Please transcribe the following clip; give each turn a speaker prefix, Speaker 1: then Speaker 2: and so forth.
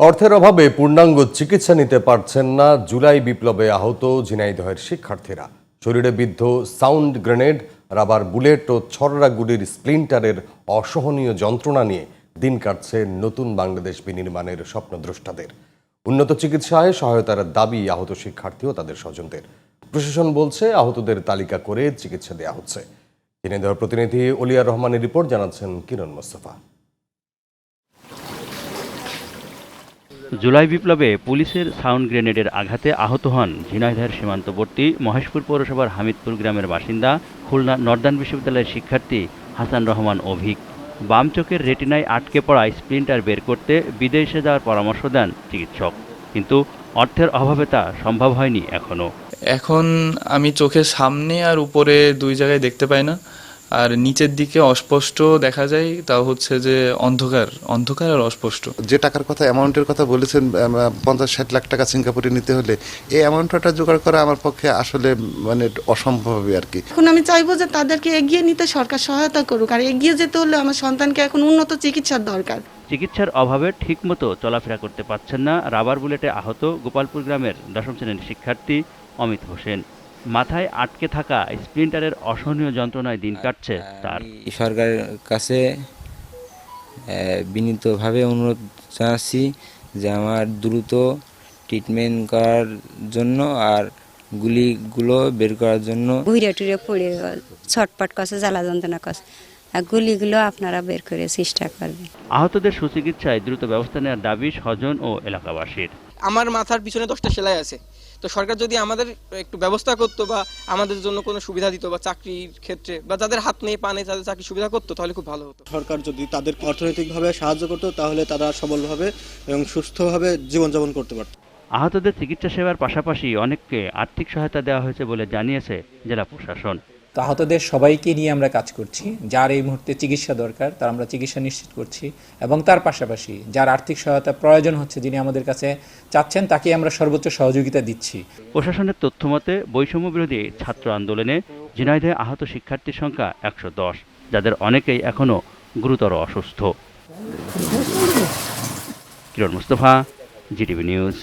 Speaker 1: অর্থের অভাবে পূর্ণাঙ্গ চিকিৎসা নিতে পারছেন না জুলাই বিপ্লবে আহত ঝিনাইদহের শিক্ষার্থীরা। শরীরে বিদ্ধ সাউন্ড গ্রেনেড, রাবার বুলেট ও ছররা গুলির স্প্লিন্টারের অসহনীয় যন্ত্রণা নিয়ে দিন কাটছে নতুন বাংলাদেশ বিনির্মাণের স্বপ্নদ্রষ্টাদের। উন্নত চিকিৎসায় সহায়তার দাবি আহত শিক্ষার্থী ও তাদের স্বজনদের। প্রশাসন বলছে আহতদের তালিকা করে চিকিৎসা দেওয়া হচ্ছে। ঝিনাইদহ প্রতিনিধি অলিয়া রহমানের রিপোর্ট জানাচ্ছেন কিরণ মোস্তফা।
Speaker 2: জুলাই বিপ্লবে পুলিশের সাউন্ড গ্রেনেডের আঘাতে আহত হন ঝিনাইদহের সীমান্তবর্তী মহেশপুর পৌরসভার হামিদপুর গ্রামের বাসিন্দা খুলনা নর্দান বিশ্ববিদ্যালয়ের শিক্ষার্থী হাসান রহমান অভিক। বাম চোখের রেটিনায় আটকে পড়া স্প্লিন্টার বের করতে বিদেশে যাওয়ার পরামর্শ দেন চিকিৎসক। কিন্তু অর্থের অভাবে তা সম্ভব হয়নি এখনও
Speaker 3: এখন আমি চোখের সামনে আর উপরে দুই জায়গায় দেখতে পাই না। আর নিচের দিকে অস্পষ্ট দেখা যায় তা হচ্ছে যে অন্ধকার অন্ধকার আর অস্পষ্ট।
Speaker 4: যে টাকার কথা অ্যামাউন্টের কথা বলেছেন পঞ্চাশ ষাট লাখ টাকা সিঙ্গাপুরে নিতে হলে এই অ্যামাউন্টটা জোগাড় করা আমার পক্ষে আসলে মানে অসম্ভবই আর কি।
Speaker 5: এখন আমি চাইব যে তাদেরকে এগিয়ে নিতে সরকার সহায়তা করুক আর এগিয়ে যেতে হলে আমার সন্তানকে এখন উন্নত চিকিৎসার দরকার।
Speaker 2: চিকিৎসার অভাবে ঠিকমতো চলাফেরা করতে পারছেন না রাবার বুলেটে আহত গোপালপুর গ্রামের দশম শ্রেণির শিক্ষার্থী অমিত হোসেন। মাথায় আটকে থাকা স্প্লিন্টারের অসহনীয় যন্ত্রণায় দিন কাটছে তার।
Speaker 6: আমি সরকারের কাছে বিনীতভাবে অনুরোধ জানাচ্ছি যে আমার দ্রুত ট্রিটমেন্ট করার জন্য আর গুলিগুলো বের করার জন্য।
Speaker 7: ঘুরে টুরে পড়ে ছটপট করছে জ্বালা যন্ত্রণা আর গুলিগুলো আপনারা বের করে চেষ্টা করবেন।
Speaker 2: আহতদের সুচিকিৎসায় দ্রুত ব্যবস্থা নেওয়ার দাবি স্বজন ও এলাকাবাসীর।
Speaker 8: আমার মাথার পিছনে দশটা সেলাই আছে। তো সরকার যদি আমাদের একটু ব্যবস্থা করতো বা আমাদের জন্য কোনো সুবিধা দিত বা চাকরির ক্ষেত্রে বা যাদের হাত নেই পা নেই তাদের চাকরি সুবিধা করতো তাহলে খুব ভালো হতো।
Speaker 9: সরকার যদি তাদের অর্থনৈতিকভাবে সাহায্য করতো তাহলে তারা সবলভাবে এবং সুস্থভাবে জীবনযাপন করতে পারত।
Speaker 2: আহতদের চিকিৎসা সেবার পাশাপাশি অনেককে আর্থিক সহায়তা দেওয়া হয়েছে বলে জানিয়েছে জেলা প্রশাসন।
Speaker 10: তো আহতদের সবাইকে নিয়ে আমরা কাজ করছি। যার এই মুহূর্তে চিকিৎসা দরকার, তার আমরা চিকিৎসা নিশ্চিত করছি এবং তার পাশাপাশি যার আর্থিক সহায়তা প্রয়োজন হচ্ছে যিনি আমাদের কাছে চাচ্ছেন, তাকে আমরা সর্বোচ্চ সহযোগিতা দিচ্ছি।
Speaker 2: প্রশাসনের তথ্য মতে বৈষম্য বিরোধী ছাত্র আন্দোলনে ঝিনাইদহে আহত শিক্ষার্থীর সংখ্যা একশো দশ, যাদের অনেকেই এখনও গুরুতর অসুস্থ। Kiran Mustafa, GTV news.